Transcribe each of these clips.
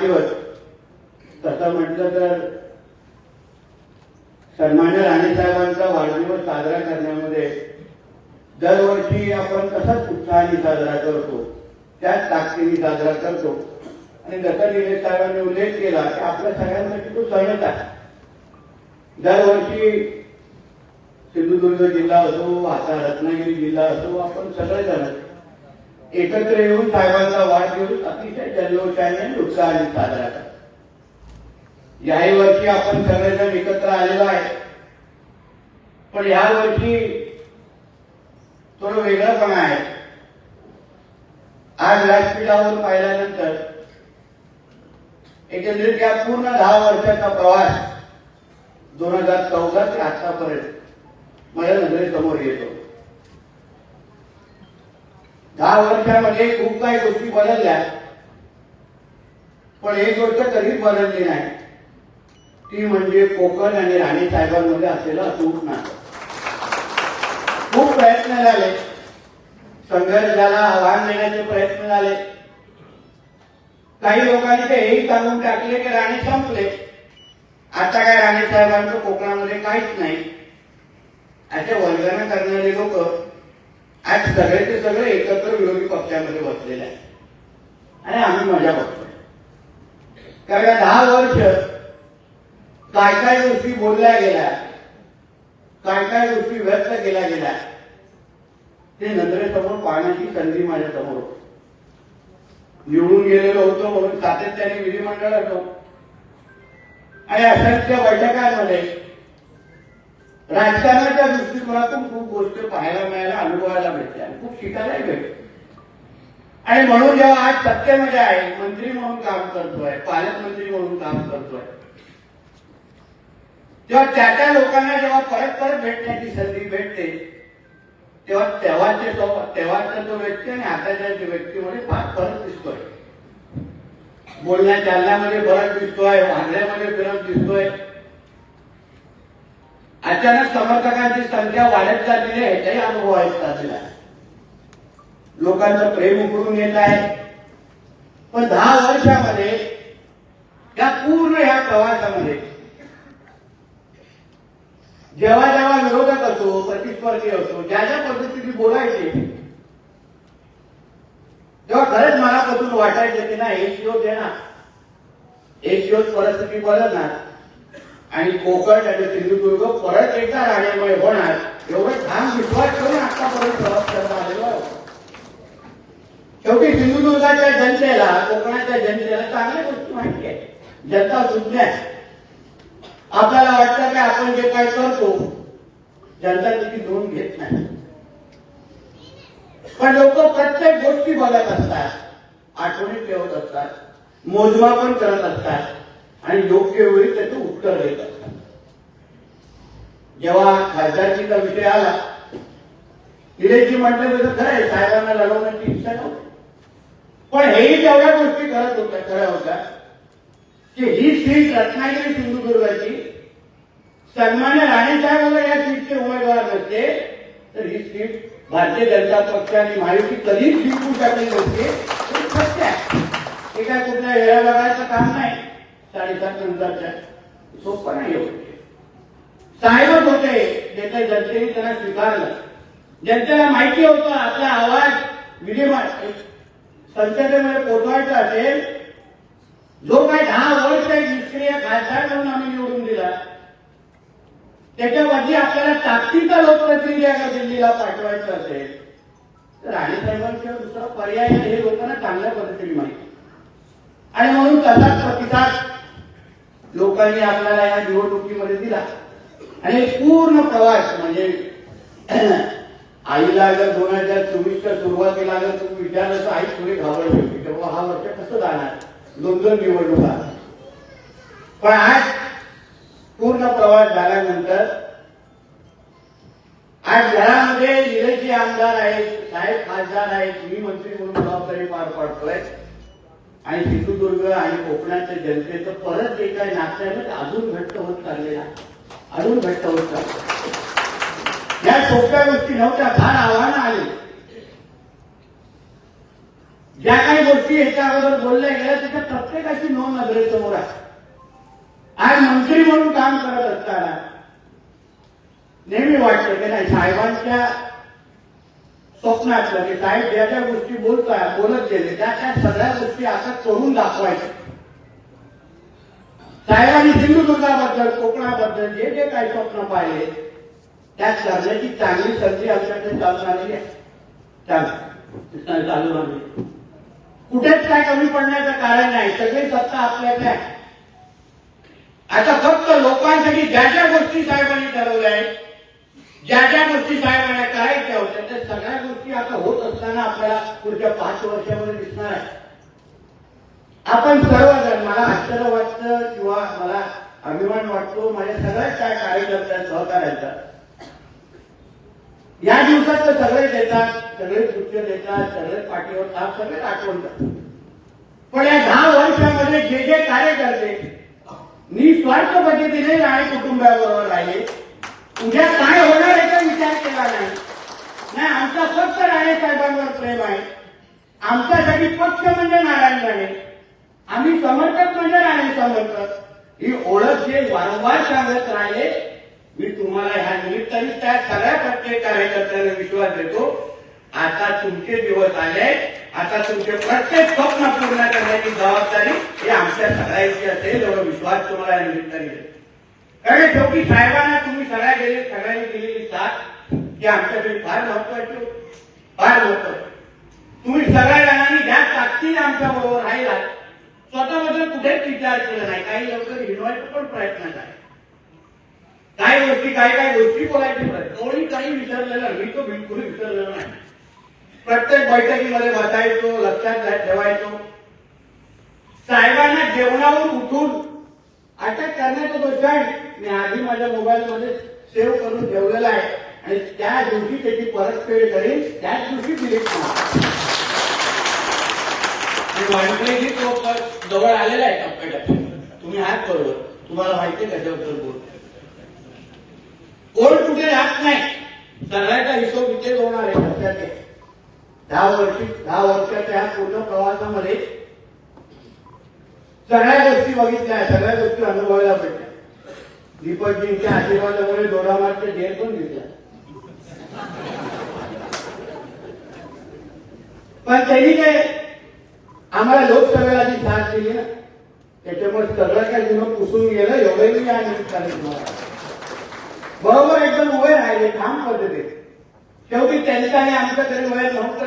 दिवस. तसं म्हटलं तर सन्मान्य राणे साहेबांचा वाढदिवस साजरा करण्यामध्ये दरवर्षी आपण तसाच उत्साहाने साजरा करतो. त्याच ताकदीने साजरा करतो. आणि जसं निलेश साहेबांनी उल्लेख केला की आपल्या सगळ्यांसाठी तो सणच आहे. दरवर्षी सिंधुदुर्ग जिल्हा असो आता रत्नागिरी जिल्हा असो आपण सगळेजण एकत्र येऊन साहेबांचा वाढदिवस अतिशय जल्लोषाने आणि उत्साहाने साजरा करतो. याही वर्षी आपण सगळेजण एकत्र आलेलो आहे. पण या वर्षी थोडं वेगळंपणा आहे. आज व्यासपीठावर पाहिल्यानंतर एकंदरीत या पूर्ण दहा वर्षाचा प्रवास दोन हजार चौदा ते आतापर्यंत माझ्या नजरेसमोर येतो. दहा वर्षामध्ये खूप काही गोष्टी बदलल्या. पण एक गोष्ट कधीच बदलली नाही. ती म्हणजे कोकण आणि राणी साहेबांमध्ये असलेलं अतूट नातं. खूप प्रयत्न झाले. संघर्ष झाला आव्हान देण्याचे प्रयत्न झाले. काही लोकांनी ते हेही सांगून टाकले की राणे संपले. आता काय राणे साहेबांचं कोकणामध्ये काहीच नाही. असे वर्गना करणारे लोक आज सगळेचे सगळे एकत्र विरोधी पक्षामध्ये बसलेले आहे आणि आम्ही मजा बघतोय. कारण दहा वर्ष काय काय गोष्टी बोलल्या गेल्या काय काय गोष्टी व्यक्त केल्या गेल्या ते नजरेसमोर पाहण्याची संधी माझ्यासमोर होती. निवडून गेलेलो होतो म्हणून सातत्याने विधिमंडळ होतो. आणि असंख्य बैठकांमध्ये राजकारणाच्या दृष्टिकोनातून खूप गोष्टी पाहायला मिळायला अनुभवायला मिळते आणि खूप शिकायलाही भेटते. आणि म्हणून जेव्हा आज सत्तेमध्ये आहे मंत्री म्हणून काम करतोय पालकमंत्री म्हणून काम करतोय तेव्हा त्या त्या लोकांना जेव्हा परत परत भेटण्याची संधी भेटते तेव्हा तेव्हाचे तो तेव्हाचा तो व्यक्ती आणि आताच्या व्यक्तीमध्ये फार फरक दिसतोय. बोलण्या चालण्यामध्ये फरक दिसतोय वागण्यामध्ये फरक दिसतोय. अचानक समर्थकांची संख्या वाढत चाललेली आहे त्याही अनुभव आहेत चाललेला लोकांचं प्रेम उकळून येत आहे. पण दहा वर्षामध्ये या पूर्ण या प्रवासामध्ये जेव्हा जेव्हा विरोधक असो प्रतिस्पर्धी असो ज्या ज्या पद्धतीने बोलायचे तेव्हा खरंच मनापासून वाटायचं की नाही एक शिव देणार एक दिवस परिस्थिती बदलणार. आणि कोकण आणि सिंधुदुर्ग परत एकदा राहण्यामुळे होणार एवढं छान विश्वास करून आतापर्यंत प्रवास करता आलेलो आहे शेवटी सिंधुदुर्गाच्या जनतेला कोकणाच्या जनतेला चांगल्या गोष्टी माहिती आहे. जनता सुज्ञ आहे. आपल्याला वाटतं की आपण जे काय करतो जनता त्याची नोंद घेत नाही. पण लोक प्रत्येक गोष्टी बघत असतात आठवणीत ठेवत असतात मोजमापन करत असतात आणि योग्य वेळी त्याचं उत्तर जेव्हा खासदारकीचा विषय आला इलेक्शन म्हटलं तसं खरं आहे साहेबांना लढवण्याची इच्छा नव्हती. पण हेही तेवढ्या गोष्टी करत होत्या खऱ्या होत्या की ही सीट रत्नागिरी सिंधुदुर्गाची सन्मान्य राणेसाहेबांना या सीटचे उमेदवार नसते तर ही सीट भारतीय जनता पक्ष आणि महायुती कधीच जिंकू शकली नसते सत्य आहे. हे काय कुठल्या वेळा बघायचं काम नाही. साडेसात नंतरच्या सोपं नाही होते साहेबच होते ज्याच्या जनतेने त्यांना स्वीकारलं. जनतेला माहिती होतं आपला आवाज विधिमान संसदेमध्ये पोचवायचा असेल जो काय दहा वर्ष निष्क्रिय खासदार म्हणून आम्ही निवडून दिला त्याच्यावरती आपल्याला ताकदीचा लोकप्रतिनिधी अगर दिल्लीला पाठवायचं असेल तर राणे साहेबांशिवाय दुसरा पर्याय हे लोकांना चांगल्या पद्धतीने माहिती. आणि म्हणून तसाच प्रतिसाद लोकांनी आपल्याला या निवडणुकीमध्ये दिला. आणि पूर्ण प्रवास म्हणजे आईला जर दोन हजार चोवीसच्या सुरुवातीला जर तुम्ही विचारलं तर आई थोडी घाबरली होती. तेव्हा हा वर्ष कसं जाणार? दोन दोन निवडणुका पण आज पूर्ण प्रवास झाल्यानंतर आज घरामध्ये इलेचे आमदार आहेत साहेब खासदार आहेत मी मंत्री म्हणून जबाबदारी पार पाडतोय. आणि सिंधुदुर्ग आणि कोकणाच्या जनतेचं परत जे काही आहे अजून घट्ट होत चाललेलं आहे. अजून घट्ट होत या सोप्या गोष्टी नव्हत्या फार आव्हानं आली. ज्या काही गोष्टी ह्याच्या अगोदर बोलल्या गेल्या त्याच्या प्रत्येकाची नोंद नजरेसमोर आहे. आज मंत्री म्हणून काम करत असताना नेहमी वाटतं की नाही साहेबांच्या स्वप्नातलं की साहेब ज्या ज्या गोष्टी बोलतात बोलत गेले त्या त्या सगळ्या गोष्टी आता करून दाखवायच्या साहेबांनी सिंधुदुर्गाबद्दल कोकणाबद्दल जे जे काही स्वप्न पाहिले त्या करण्याची चांगली संधी आमच्याकडे चालू झालेली आहे. चालू. झाली कुठेच काय कमी पडण्याचं कारण नाही. सगळी सत्ता आपल्याकडे आहे. आता फक्त लोकांसाठी ज्या ज्या गोष्टी साहेबांनी ठरवल्या आहेत ज्या ज्या गोष्टी साहेबांना करायच्या होत्या त्या सगळ्या गोष्टी आता होत असताना आपल्याला पुढच्या पाच वर्षामध्ये दिसणार आहे आपण सर्वजण मला आश्चर्य वाटतं किंवा मला अभिमान वाटतो माझ्या सगळ्याच काय कार्यकर्त्या सहकार्याचा. या दिवसात तर सगळे देतात सगळे कृत्य देतात सगळे पाठीवर ताप सगळे करतात. पण या दहा वर्षामध्ये जे जे कार्यकर्ते निस्वार्थ पद्धतीने राणे कुटुंबाबरोबर राहिले. उद्या काय होणार याचा विचार केला नाही. नाही आमचा फक्त राणे साहेबांवर प्रेम आहे. आमच्यासाठी पक्ष म्हणजे नारायण राणे. आम्ही समर्थक म्हणजे राणे समर्थक. ही ओळख जे वारंवार सांगत राहिले मी तुम्हाला ह्या निमित्ताने त्या सगळ्या प्रत्येक कार्यकर्त्यांना विश्वास देतो. आता तुमचे दिवस आले आता तुमचे प्रत्येक स्वप्न पूर्ण करण्याची जबाबदारी ही आमच्या सगळ्यांची असेल एवढा विश्वास तुम्हाला या निमित्ताने कारण शेवटी साहेबांना तुम्ही सगळ्या गेले सगळ्यांनी दिलेली साथ ही आमच्यासाठी फार महत्वाची फार महत्वाची तुम्ही सगळ्या जणांनी ह्या ताकदीने आमच्या बरोबर राहिला स्वतःबद्दल कुठेच विचार केला नाही. काही लवकर हिरवायचा पण प्रयत्न झाला काही गोष्टी काही काही गोष्टी बोलायची प्रयत्न कोणी काही विसरलेलं मी तो बिलकुल विसरलेलो नाही. प्रत्येक बैठकीमध्ये बसायचो लक्षात ठेवायचो. साहेबांना जेवणावर उठून अटक करण्याचा तो क्षण मी आधी माझ्या मोबाईल मध्ये सेव्ह करून ठेवलेला आहे. आणि त्या दिवशी त्याची परतफेड करेन त्याच दिवशी डिलीट करा वाटले तो जवळ आलेला आहे टप्प्याटप्प्यात तुम्ही आहात बरोबर तुम्हाला माहिती त्याच्याबद्दल बोल. कोण कुठे राहत नाही? सगळ्याचा हिशोब इथेच होणार आहे लक्षात दहा वर्षी दहा वर्षाच्या ह्या पूर्ण प्रवासामध्ये सगळ्या गोष्टी बघितल्या सगळ्या गोष्टी अनुभवायला भेटल्या. दीपकजींच्या आशीर्वादामुळे दोडामार्गचे ढेर पण दिसल्या पण त्यांनी काय आम्हाला लोकसभेला जी साथ दिली. ना त्याच्यामुळे सगळं काय जुनं पुसून गेलं एवढे मी या निमित्ताने तुम्हाला बरोबर एकदम उभे राहिले ठाम पद्धतीत. शेवटी त्यांचं आणि आमचं तरी वय नव्हतं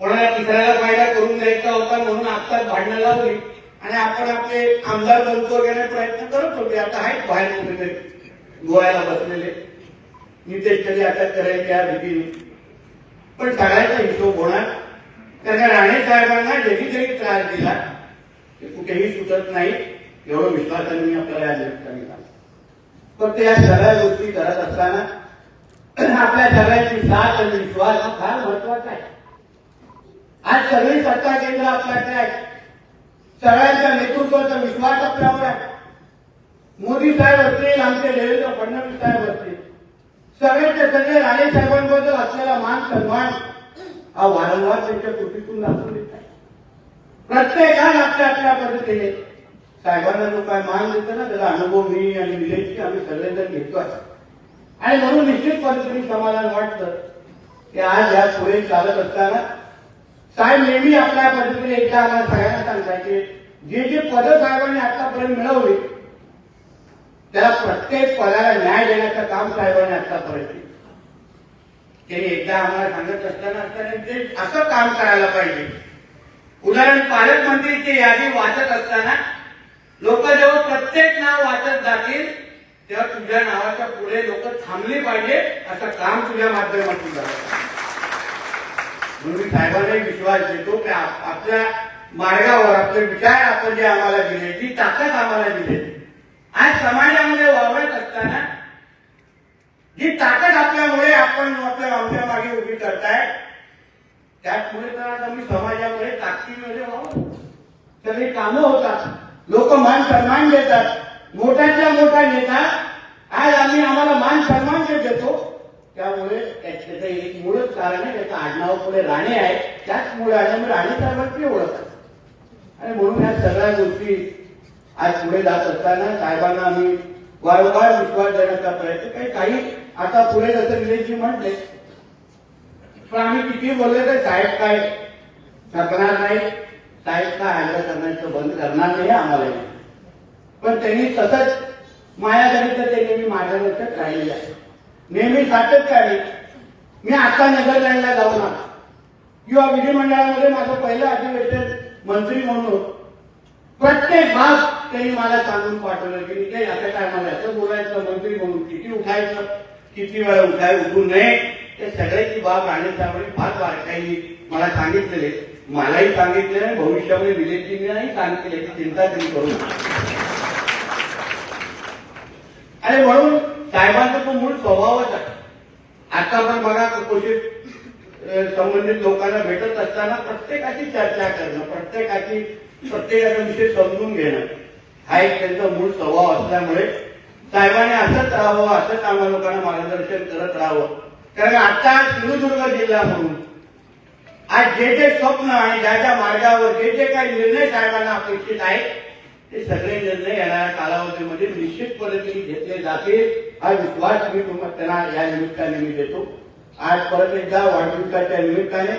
कोणाला तिसऱ्याला फायदा करून द्यायचा होता म्हणून आत्ताच भांडणं लावली. आणि आपण आपले आमदार बनतो वगैरे प्रयत्न करत होते. आता आहेत बाहेर कुठेतरी गोव्याला बसलेले. नितेश तरी आता करायचे या भीतीने. पण सगळ्याचा हिशोब होणार. कारण राणे साहेबांना जरी जरी त्रास दिला ते कुठेही सुटत नाही एवढं विश्वासाने मी आपल्याला या निमित्ताने सांगतो फक्त या सगळ्या गोष्टी करत असताना आपल्या सगळ्यांची साथ आणि विश्वास हा फार महत्त्वाचा आहे. आज सगळी सत्ता केंद्र आपल्याकडे आहे. सगळ्यांचा नेतृत्वाचा विश्वास आपल्यावर आहे. मोदी साहेब असतील आमचे देवेंद्र फडणवीस साहेब असतील सगळ्यांचे सगळे राणे साहेबांबद्दल असलेला मान सन्मान हा वारंवार त्यांच्या कृतीतून दाखवून देत आहे प्रत्येकाने आपल्या आपल्या पद्धतीने साहेबांना जो काय मान देतो ना त्याचा अनुभव मी आणि विजयची आम्ही सगळेजण घेतोय आणि म्हणून निश्चित पद्धतीने समाधान वाटतं की आज या पुढे चालत असताना साहेब नेहमी आपल्या पद्धतीने एकदा आम्हाला सगळ्यांना सांगायचे जे जे पद साहेबांनी आतापर्यंत मिळवली त्याला प्रत्येक पदाला न्याय देण्याचं काम साहेबांनी आतापर्यंत केलं. त्यांनी एकदा आम्हाला सांगत असताना असताना ते असं काम करायला पाहिजे. उदाहरण पालकमंत्रीची यादी वाचत असताना लोक जेव्हा प्रत्येक नाव वाचत जातील तेव्हा तुझ्या नावाच्या पुढे लोक थांबली पाहिजे असं काम तुझ्या माध्यमातून झालं. म्हणून मी साहेबांनाही विश्वास देतो की आपल्या मार्गावर आपले विचार आपण जे आम्हाला दिले ती ताकद आम्हाला दिली आज समाज वावरत असताना जी ताकद आपल्यामुळे आपण आपल्या आमच्या मागे उभी करताय त्याचमुळे तर आज आम्ही समाजामध्ये ताकदीमध्ये वावर हो. कामं होतात. लोक मान सन्मान देतात. मोठ्यातल्या मोठा नेता आज आम्ही आम्हाला मान सन्मान जे देतो त्यामुळे त्याचं एक मूळच कारण आहे त्याचं आडनाव पुढे राणे आहे. त्याचमुळे आल्यामुळे राणे साहेबांची ओळख आणि म्हणून ह्या सगळ्या गोष्टी आज पुढे जात असताना साहेबांना आम्ही वारंवार विश्वास देण्याचा प्रयत्न काही काही आता पुढे जसं विजयजी म्हटले पण आम्ही किती बोलले तर साहेब काय? थकणार नाही साहेब काय हल्ला करण्याचं बंद करणार नाही आम्हाला. पण त्यांनी तसंच तर ते नेहमी माझ्या लक्षात राहिलेलं आहे. नेहमी सातत्याने मी आता नगरलँडला जाऊन आलो. किंवा विधिमंडळामध्ये माझं पहिलं अधिवेशन मंत्री म्हणून प्रत्येक भाग त्यांनी मला सांगून पाठवलं की ते आता काय मला असं बोलायचं मंत्री म्हणून किती उठायचं किती वेळा उठाय उठू नये. ते सगळ्याची बाब राणे फार बारकाईने मला सांगितलेले. मलाही सांगितले आणि भविष्यामध्ये विलेजींनाही सांगितले की चिंता तरी करू आणि म्हणून साहेबांचा तो मूळ स्वभावच आहे. आता पण बघा कुपोषित संबंधित लोकांना भेटत असताना प्रत्येकाची चर्चा करणं प्रत्येकाची प्रत्येकाचा विषय समजून घेणं हा एक त्यांचा मूळ स्वभाव असल्यामुळे साहेबांनी असंच राहावं असंच आम्हा लोकांना मार्गदर्शन करत राहावं. कारण आता सिंधुदुर्ग जिल्हा म्हणून आज जे जे स्वप्न आणि ज्या ज्या मार्गावर जे जे काही निर्णय साहेबांना अपेक्षित आहेत ते सगळे निर्णय येणाऱ्या कालावधीमध्ये निश्चित पद्धतीने घेतले जातील. हा विश्वास मी त्यांना या निमित्ताने मी देतो. आज परत एकदा वाढदिवसाच्या निमित्ताने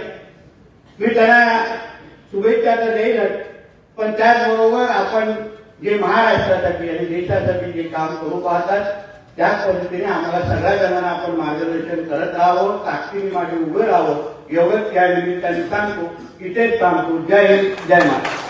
मी त्यांना शुभेच्छा तर देईनच पण त्याचबरोबर आपण जे महाराष्ट्रासाठी आणि देशासाठी जे काम करू पाहतात त्याच पद्धतीने आम्हाला सगळ्या जणांना आपण मार्गदर्शन करत राहावं ताकदीने माझे उभे राहावं एवढंच या निमित्ताने सांगतो. इथेच सांगतो जय हिंद जय महाराष्ट्र.